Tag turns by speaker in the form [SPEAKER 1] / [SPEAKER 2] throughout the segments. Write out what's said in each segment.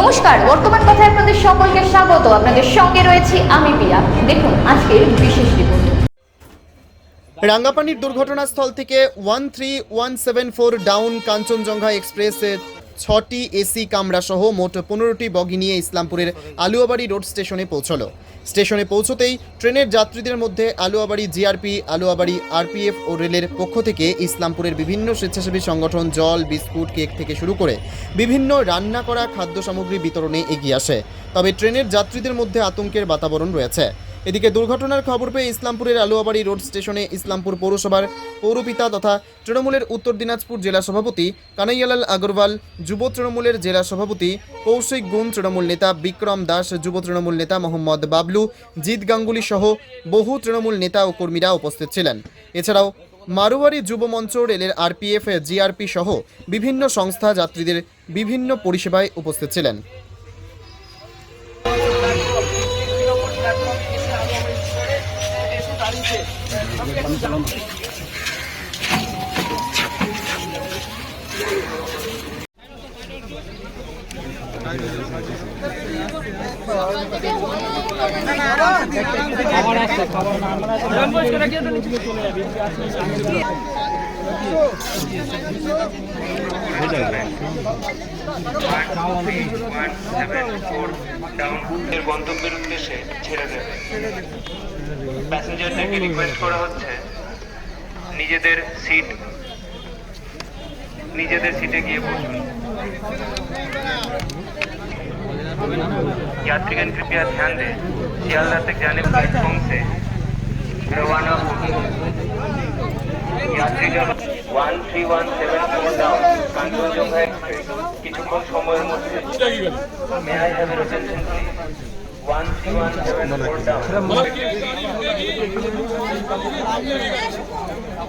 [SPEAKER 1] নমস্কার, বর্তমান কথায় আপনাদের সকলকে স্বাগত। আপনাদের সঙ্গে রয়েছি আমি পিয়া দেখুন, আজকের বিশেষ রিপোর্ট
[SPEAKER 2] রাঙ্গাপানির দুর্ঘটনাস্থল থেকে one three one seven four down Kanchenjunga এক্সপ্রেসের ছটি এসি কামরা সহ মোট পনেরোটি বগি নিয়ে ইসলামপুরের আলুয়াবাড়ি রোড স্টেশনে পৌঁছলো। স্টেশনে পৌঁছতেই ট্রেনের যাত্রীদের মধ্যে আলুয়াবাড়ি জিআরপি, আলুয়াবাড়ি আরপিএফ ও রেলের পক্ষ থেকে ইসলামপুরের বিভিন্ন স্বেচ্ছাসেবী সংগঠন জল, বিস্কুট, কেক থেকে শুরু করে বিভিন্ন রান্না করা খাদ্য সামগ্রী বিতরণে এগিয়ে আসে। তবে ট্রেনের যাত্রীদের মধ্যে আতঙ্কের বাতাবরণ রয়েছে। এদিকে দুর্ঘটনার খবর পেয়ে ইসলামপুরের আলুয়াবাড়ি রোড স্টেশনে ইসলামপুর পৌরসভার পৌরপিতা তথা তৃণমূলের উত্তর দিনাজপুর জেলা সভাপতি কানাইয়ালাল আগরওয়াল, যুব তৃণমূলের জেলা সভাপতি কৌশিক গুণ, তৃণমূল নেতা বিক্রম দাস, যুব তৃণমূল নেতা মোহাম্মদ বাবলু, জিৎ গাঙ্গুলি সহ বহু তৃণমূল নেতা ও কর্মীরা উপস্থিত ছিলেন। এছাড়াও মারুয়ারি যুব মঞ্চ, রেলের আরপিএফ, জিআরপি সহ বিভিন্ন সংস্থা যাত্রীদের বিভিন্ন পরিষেবায় উপস্থিত ছিলেন।
[SPEAKER 3] এর গন্তব্যের উদ্দেশ্যে ছেড়ে দেবে। প্যাসেঞ্জারদেরকে রিকোয়েস্ট করা হচ্ছে নিজেদের সিট নিজেদের সিটে গিয়ে বসুন यात्रीगण कृपया ध्यान दें सियालदह तक जाने वाले प्लेटफॉर्म से रवाना होगी যাত্রীগণ one three one seven four down Kanchenjunga express কিছুক্ষণ সময়ের মধ্যে may I have your attention please one three one seven four down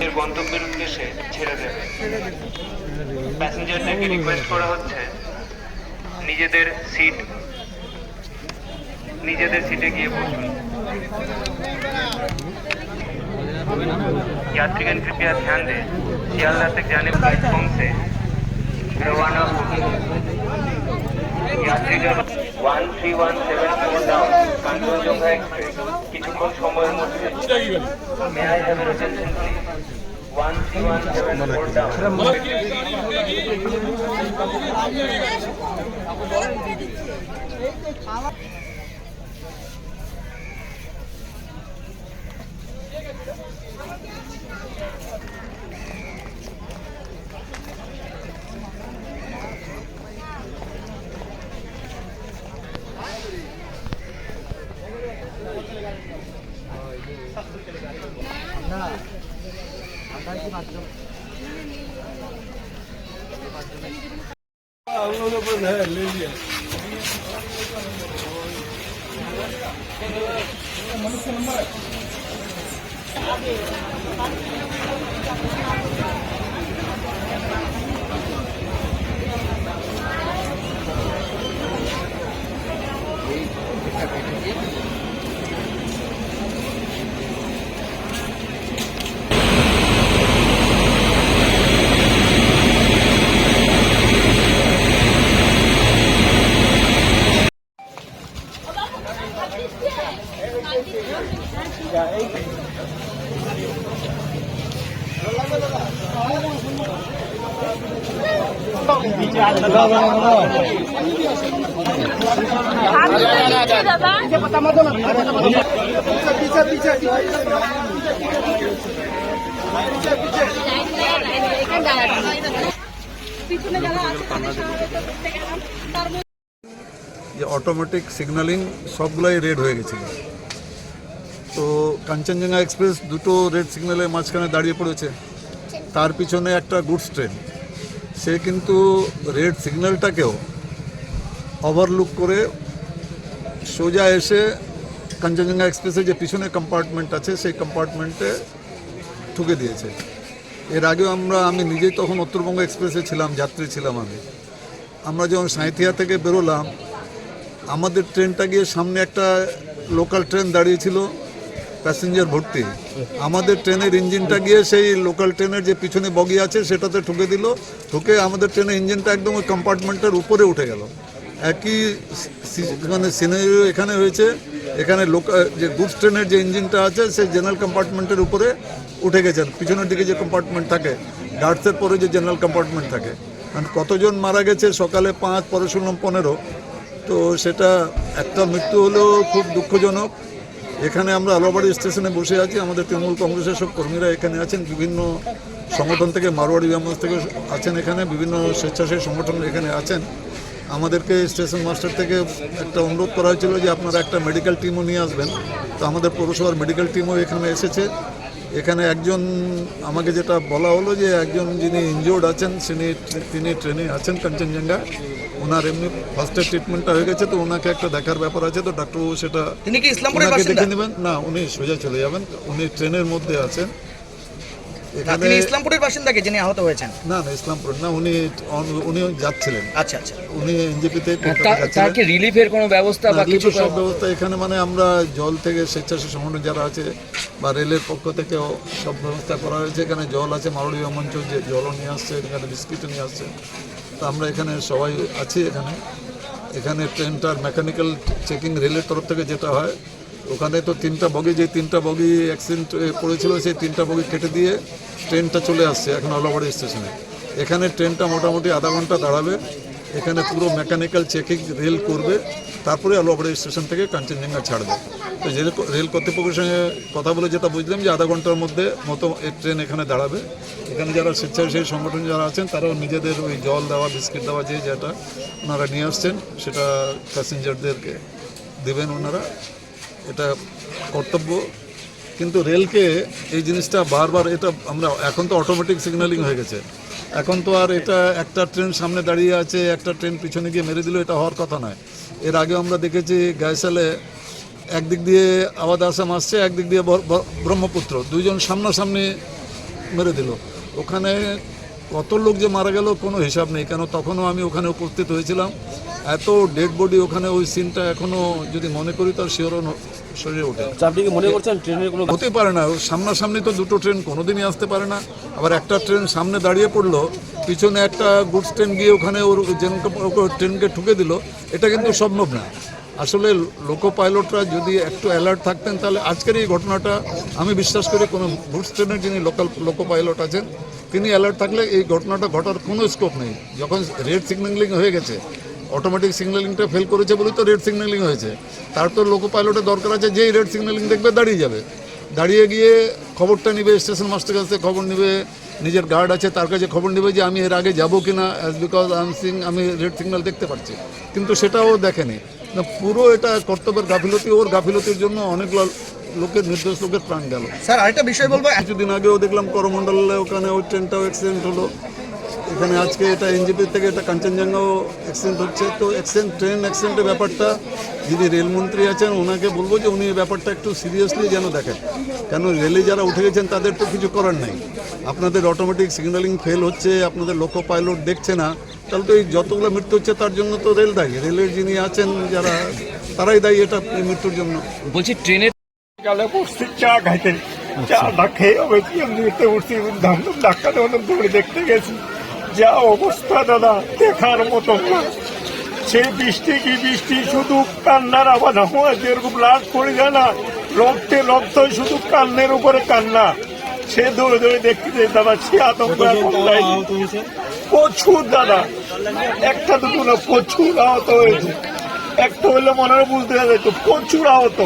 [SPEAKER 3] এর গন্তব্যের উদ্দেশ্যে ছেড়ে দেবে প্যাসেঞ্জারদেরকে রিকোয়েস্ট করা হচ্ছে নিজেদের সিট নিজেদের সিটে গিয়ে বসুন यात्रीगण कृपया ध्यान दें सियालदह तक जाने वाले प्लेटफॉर्म से रवाना होगी যাত্রীগণ one three one seven four down Kanchenjunga express কিছুক্ষণ সময়ের মধ্যে মেয়াজ হবে রয়েছেন one three one seven
[SPEAKER 4] four down available है ले लिया। मनुष्य नंबर है।
[SPEAKER 5] যে অটোমেটিক সিগন্যালিং সবগুলাই রেড হয়ে গেছিল তো কাঞ্চনজঙ্ঘা এক্সপ্রেস দুটো রেড সিগন্যালের মাঝখানে দাঁড়িয়ে পড়েছে। তার পিছনে একটা গুডস ট্রেন সে কিন্তু রেড সিগন্যালটাকেও ওভারলুক করে সোজা এসে কাঞ্চনজঙ্ঘা এক্সপ্রেসের যে পিছনে কম্পার্টমেন্ট আছে, সেই কম্পার্টমেন্টে ঠুকে দিয়েছে। এর আগেও আমরা, আমি নিজেই তখন উত্তরবঙ্গ এক্সপ্রেসে ছিলাম, যাত্রী ছিলাম আমি। আমরা যখন সাঁইথিয়া থেকে বেরোলাম, আমাদের ট্রেনটা গিয়ে সামনে একটা লোকাল ট্রেন দাঁড়িয়েছিল প্যাসেঞ্জার ভর্তি। আমাদের ট্রেনের ইঞ্জিনটা গিয়ে সেই লোকাল ট্রেনের যে পিছনে বগি আছে, সেটাতে ঠুকে দিল। ঠুকে আমাদের ট্রেনের ইঞ্জিনটা একদম ওই কম্পার্টমেন্টের উপরে উঠে গেল। একই মানে সিনারিও এখানে হয়েছে। এখানে লোকাল যে গুডস ট্রেনের যে ইঞ্জিনটা আছে সেই জেনারেল কম্পার্টমেন্টের উপরে উঠে গেছেন। পিছনের দিকে যে কম্পার্টমেন্ট থাকে গার্ডসের পরে যে জেনারেল কম্পার্টমেন্ট থাকে। কারণ কতজন মারা গেছে সকালে পাঁচ পরে শুনলাম পনেরো। তো সেটা, একটা মৃত্যু হলেও খুব দুঃখজনক। এখানে আমরা আলোবাড়ি স্টেশনে বসে আছি। আমাদের তৃণমূল কংগ্রেসের সব কর্মীরা এখানে আছেন। বিভিন্ন সংগঠন থেকে মারোয়াড়ি ব্যামাজ থেকে আছেন এখানে। বিভিন্ন স্বেচ্ছাসেবী সংগঠন এখানে আছেন। আমাদেরকে স্টেশন মাস্টার থেকে একটা অনুরোধ করা হয়েছিল যে আপনারা একটা মেডিকেল টিমও নিয়ে আসবেন। তো আমাদের পৌরসভার মেডিকেল টিমও এখানে এসেছে। এখানে একজন আমাকে যেটা বলা হলো যে একজন যিনি ইনজোর্ড আছেন তিনি তিনি ট্রেনে আছেন কাঞ্চনজঙ্ঘা ওনার এমনি ফার্স্টের ট্রিটমেন্টটা হয়ে গেছে তো ওনাকে একটা দেখার ব্যাপার আছে তো ডাক্তারবাবু সেটা
[SPEAKER 6] তিনি কি ইসলামপুরের
[SPEAKER 5] ওনাকে
[SPEAKER 6] বাসিন্দা?
[SPEAKER 5] দেখে নেবেন। না উনি সোজা চলে যাবেন উনি ট্রেনের মধ্যে আছেন। এখানে
[SPEAKER 6] তিনি ইসলামপুরের বাসিন্দা কে যিনি আহত হয়েছেন?
[SPEAKER 5] না না ইসলামপুর না উনি উনি যাচ্ছিলেন।
[SPEAKER 6] আচ্ছা আচ্ছা।
[SPEAKER 5] উনি এনজিপিতে
[SPEAKER 7] তার কি রিলিফের কোনো ব্যবস্থা বা কিছু
[SPEAKER 5] সব ব্যবস্থা এখানে মানে আমরা জল থেকে স্বেচ্ছাসেবী সংগঠন যারা আছে বা রেলের পক্ষ থেকেও সব ব্যবস্থা করা হয়েছে। এখানে জল আছে মারুড়ি মঞ্চ যে জলও নিয়ে আসছে, এখানে বিস্কিটও নিয়ে আসছে। তো আমরা এখানে সবাই আছি এখানে। এখানে ট্রেনটার মেকানিক্যাল চেকিং রেলের তরফ থেকে যেটা হয়। ওখানে তো তিনটা বগি, যে তিনটা বগি অ্যাক্সিডেন্ট পড়েছিল, সেই তিনটা বগি কেটে দিয়ে ট্রেনটা চলে আসছে এখন আলোবাড়ি স্টেশনে। এখানে ট্রেনটা মোটামুটি আধা ঘণ্টা দাঁড়াবে। এখানে পুরো মেকানিক্যাল চেকিং রেল করবে, তারপরে আলোবাড়ি স্টেশন থেকে কাঞ্চনজঙ্ঘা ছাড়বে। তো রেল কর্তৃপক্ষের সঙ্গে কথা বলে যেটা বুঝলাম যে আধা ঘণ্টার মধ্যে মতো এই ট্রেন এখানে দাঁড়াবে। এখানে যারা স্বেচ্ছাসেবী সংগঠন যারা আছেন, তারাও নিজেদের ওই জল দেওয়া, বিস্কিট দেওয়া, যে যেটা ওনারা নিয়ে আসছেন, সেটা প্যাসেঞ্জারদেরকে দেবেন ওনারা। এটা কর্তব্য। কিন্তু রেলকে এই জিনিসটা বারবার, এটা আমরা, এখন তো অটোমেটিক সিগন্যালিং হয়ে গেছে। এখন তো আর এটা একটা ট্রেন সামনে দাঁড়িয়ে আছে, একটা ট্রেন পিছনে গিয়ে মেরে দিল, এটা হওয়ার কথা নয়। এর আগে আমরা দেখেছি গায়সালে একদিক দিয়ে আবাদ আসাম আসছে, একদিক দিয়ে বর- বর- ব্রহ্মপুত্র, দুইজন সামনাসামনি মেরে দিল। ওখানে কত লোক যে মারা গেল কোনো হিসাব নেই কেন তখনও আমি ওখানে উপস্থিত হয়েছিলাম। এত ডেড বডি ওখানে ওই সিনটা এখনও যদি মনে করি তার শিহরণ শরীরে ওঠে।
[SPEAKER 7] আচ্ছা, আপনি কি মনে করছেন ট্রেনের কোনো
[SPEAKER 5] হতে পারে না সামনাসামনি তো দুটো ট্রেন কোনোদিনই আসতে পারে না আবার একটা ট্রেন সামনে দাঁড়িয়ে পড়ল পিছনে একটা গুডস ট্রেন গিয়ে ওখানে ওর ট্রেনকে ঠুকে দিল এটা কিন্তু সম্ভব না। আসলে লোকো পাইলটরা যদি একটু অ্যালার্ট থাকতেন তাহলে আজকের এই ঘটনাটা আমি বিশ্বাস করি কোনো গুডস ট্রেনের যিনি লোকাল লোকো পাইলট আছেন তিনি অ্যালার্ট থাকলে এই ঘটনাটা ঘটার কোনো স্কোপ নেই। যখন রেড সিগন্যালিং হয়ে গেছে অটোমেটিক সিগন্যালিংটা ফেল করেছে বলেই তো রেড সিগন্যালিং হয়েছে। তার তো লোকো পাইলটের দরকার আছে, যেই রেড সিগন্যালিং দেখবে দাঁড়িয়ে যাবে। দাঁড়িয়ে গিয়ে খবরটা নিবে স্টেশন মাস্টার কাছে খবর নিবে, নিজের গার্ড আছে, তার কাছে খবর নেবে যে আমি এর আগে যাব কি না as because I am seeing আমি রেড সিগন্যাল দেখতে পাচ্ছি কিন্তু সেটাও দেখেনি। না, পুরো এটা কর্তব্যের গাফিলতি, ওর গাফিলতির জন্য অনেকগুলো লোকের নির্দোষ লোকের প্রাণ গেল।
[SPEAKER 6] স্যার আরেকটা বিষয় বলব
[SPEAKER 5] কিছুদিন আগেও দেখলাম করমণ্ডলে ওখানে ওই ট্রেনটাও অ্যাক্সিডেন্ট হলো। এখানে আজকে এটা এনজিপি থেকে এটা কাঞ্চনজঙ্ঘাও অ্যাক্সিডেন্ট হচ্ছে। তো অ্যাক্সিডেন্ট ট্রেন অ্যাক্সিডেন্টের ব্যাপারটা যিনি রেলমন্ত্রী আছেন ওনাকে বলব যে উনি এই ব্যাপারটা একটু সিরিয়াসলি যেন দেখেন। কেন রেলে যারা উঠে গেছেন তাদের তো কিছু করার নাই। আপনাদের অটোমেটিক সিগন্যালিং ফেল হচ্ছে আপনাদের লোকো পাইলট দেখছে না। তাহলে তো এই যতগুলো মৃত্যু হচ্ছে তার জন্য তো রেল দায়ী। রেলের যিনি আছেন যারা তারাই দায়ী এটা এই মৃত্যুর জন্য।
[SPEAKER 7] বলছি ট্রেনের
[SPEAKER 8] সকালে বসছি চা খাইতে। চাটা খেয়ে আমি এমনিতে উঠছি দৌড়ে দেখতে গেছি। যা অবস্থা দাদা দেখার মতো। না সে বৃষ্টি কি বৃষ্টি শুধু কান্নার আমার যেরকম লাশ পড়ে যায় না রক্তে রক্ত শুধু কান্নের উপরে কান্না। সে দৌড়ে দৌড়ে দেখতে যে দাদা সে আতঙ্ক। প্রচুর দাদা। একটা দুটো না প্রচুর আহত হয়েছে। একটা হইলে মনে হয় বুঝতে যেত প্রচুর আহত।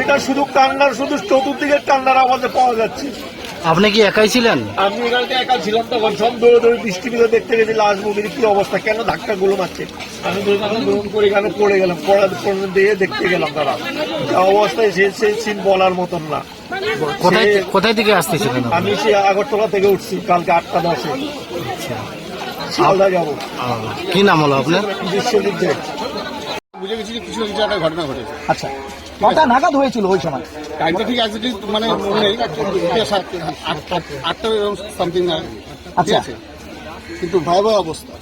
[SPEAKER 8] এটা শুধু কান্নার শুধু চতুর্দিকের কান্নার আওয়াজে পাওয়া যাচ্ছে।
[SPEAKER 9] আপনি কি একাই ছিলেন?
[SPEAKER 8] আমি এখানটা একা ছিলাম তখন। সব দৌড়ে দৌড়ে বৃষ্টি ভিতরে দেখতে গেছি লাশ মুভির কি অবস্থা কেন ধাক্কা গুলো মারছে? আমি দৌড় করে এখানে পড়ে গেলাম পড়ার পড়ে দিয়ে দেখতে গেলাম তারা। যা অবস্থায় সে সেই সিন বলার মতন না।
[SPEAKER 9] কোথায় কোথায় থেকে আসতেছিলেন
[SPEAKER 8] আমি সে আগরতলা থেকে উঠছি কালকে আটটা দশে। শিয়ালদা যাব।
[SPEAKER 9] কি নাম হলো আপনার?
[SPEAKER 8] বিশ্বজিৎ
[SPEAKER 10] বুঝে গেছি যে কিছু না কিছু একটা ঘটনা ঘটেছে।
[SPEAKER 6] আচ্ছা। কটা নাগাদ হয়েছিল ওই সময়।
[SPEAKER 10] টাইমটা ঠিক আছে মানে মনে নেই আটটা এরকম সামথিং না
[SPEAKER 6] আচ্ছা।
[SPEAKER 10] কিন্তু ভয়াবহ অবস্থা।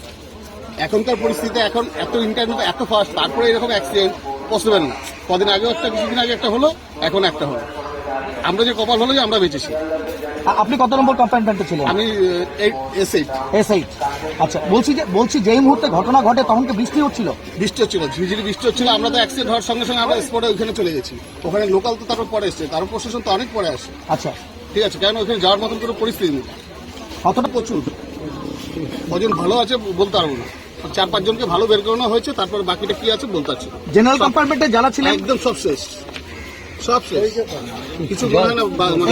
[SPEAKER 10] এখনকার পরিস্থিতিতে এখন এত ইন্টারনেট এত ফাস্ট তারপরে এরকম অ্যাক্সিডেন্ট পসিবল না। কদিন আগেও একটা কিছুদিন আগে একটা হলো এখন একটা হলো। আমরা যে কপাল হলো যে আমরা বেঁচেছি।
[SPEAKER 6] আপনি কত নম্বর কম্পার্টমেন্টে ছিলেন?
[SPEAKER 10] আমি এস এইট
[SPEAKER 6] এস এইট আচ্ছা বলছি যে বলছি যেই মুহূর্তে ঘটনা ঘটে তখন কি বৃষ্টি হচ্ছিল?
[SPEAKER 10] বৃষ্টি হচ্ছিল ঝিঝিরি বৃষ্টি হচ্ছিল। আমরা তো অ্যাক্সিডেন্ট হওয়ার সঙ্গে সঙ্গে আমরা স্পটে ওইখানে চলে গেছি। ওখানে লোকাল তো তারপর পরে এসছে তারপর প্রশাসন তো অনেক পরে আসে।
[SPEAKER 6] আচ্ছা।
[SPEAKER 10] ঠিক আছে কেন ওখানে যাওয়ার মতন কোনো পরিস্থিতি নেই?
[SPEAKER 6] কতটা?
[SPEAKER 10] প্রচুর। কজন ভালো আছে বলতে পারব না। চার পাঁচজনকে ভালো বের করানো হয়েছে তারপর বাকিটা কি আছে বলতে পারছি
[SPEAKER 6] জেনারেল কম্পার্টমেন্টে যারা ছিলেন?
[SPEAKER 10] একদম সব শেষ। সব শেষ। কিছু মনে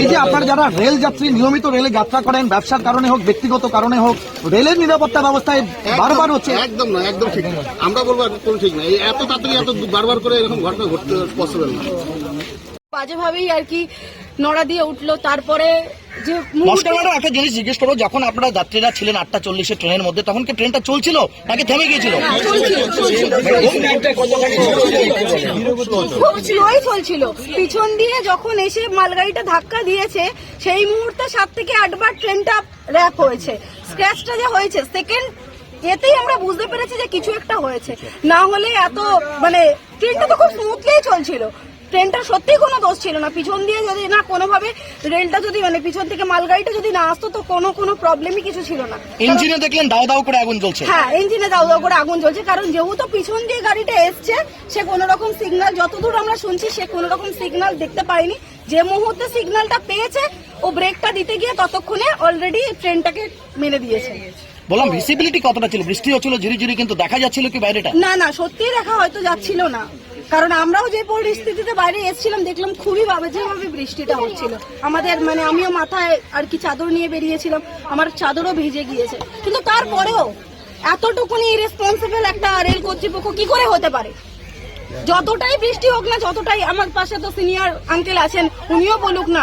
[SPEAKER 6] এই যে আপনার যারা রেল যাত্রী নিয়মিত রেলে যাত্রা করেন ব্যবসার কারণে হোক ব্যক্তিগত কারণে হোক রেলের নিরাপত্তা ব্যবস্থায় বারবার হচ্ছে
[SPEAKER 10] একদম না একদম ঠিক। না আমরা বলব কোনো ঠিক না। এত তাড়াতাড়ি এত বারবার করে এরকম ঘটনা ঘটতে পসিবল না।
[SPEAKER 4] বাজেভাবেই আর কি নড়া দিয়ে উঠল তারপরে যে
[SPEAKER 6] একটা জিনিস জিজ্ঞেস করব যখন আপনারা যাত্রীরা ছিলেন আটটা চল্লিশে ট্রেনের মধ্যে তখন কি ট্রেনটা চলছিল? নাকি থেমে গিয়েছিল?
[SPEAKER 4] চলছিল, চলছিল। খুব স্লোই চলছিল। পিছন দিয়ে যখন এসে মালগাড়িটা ধাক্কা দিয়েছে সেই মুহূর্তে সাত থেকে আটবার ট্রেনটা র্যাপ হয়েছে। স্ক্র্যাচটা যে হয়েছে সেকেন্ড এতেই আমরা বুঝতে পেরেছি যে কিছু একটা হয়েছে। না হলে এত মানে ট্রেনটা তো খুব স্মুথলি চলছিল। ট্রেনটা সত্যিই কোনো দোষ ছিল না। পিছন দিয়ে যদি না কোনোভাবে রেলটা যদি মানে পিছন থেকে মালগাড়িটা যদি না আসতো তো কোনো কোনো প্রবলেমই কিছু ছিল না।
[SPEAKER 6] ইঞ্জিনে দেখলেন দাও দাও করে আগুন জ্বলছে?
[SPEAKER 4] হ্যাঁ ইঞ্জিনে দাও দাও করে আগুন জ্বলছে। কারণ যেহেতু পিছন দিয়ে গাড়িটা এসছে সে কোনো রকম সিগন্যাল যতদূর আমরা শুনছি সে কোনো রকম সিগন্যাল দেখতে পাইনি যে মুহূর্তে সিগন্যালটা পেয়েছে ও ব্রেকটা দিতে গিয়ে ততক্ষণে অলরেডি ট্রেনটাকে মেরে দিয়েছে।
[SPEAKER 6] বললাম ভিসিবিলিটি কতটা ছিল? বৃষ্টি হচ্ছিল ঝিরি ঝিরি কিন্তু দেখা যাচ্ছিল কি বাইরেটা?
[SPEAKER 4] না না সত্যিই দেখা হয়তো যাচ্ছিল না। কারণ আমরাও যে পরিস্থিতিতে বাইরে এসেছিলাম, দেখলাম খুবই বাজেভাবে বৃষ্টিটা হচ্ছিল। আমাদের মানে আমিও মাথায় আর কি চাদর নিয়ে বেরিয়েছিলাম, আমার চাদরও ভিজে গিয়েছে। কিন্তু তারপরেও এতটুকুনি রেসপন্সিবল একটা রেল কর্তৃপক্ষ কি করে হতে পারে? যতটাই বৃষ্টি হোক না, যতটাই আমার পাশে তো সিনিয়র আঙ্কেল আছেন, উনিও বলুক না।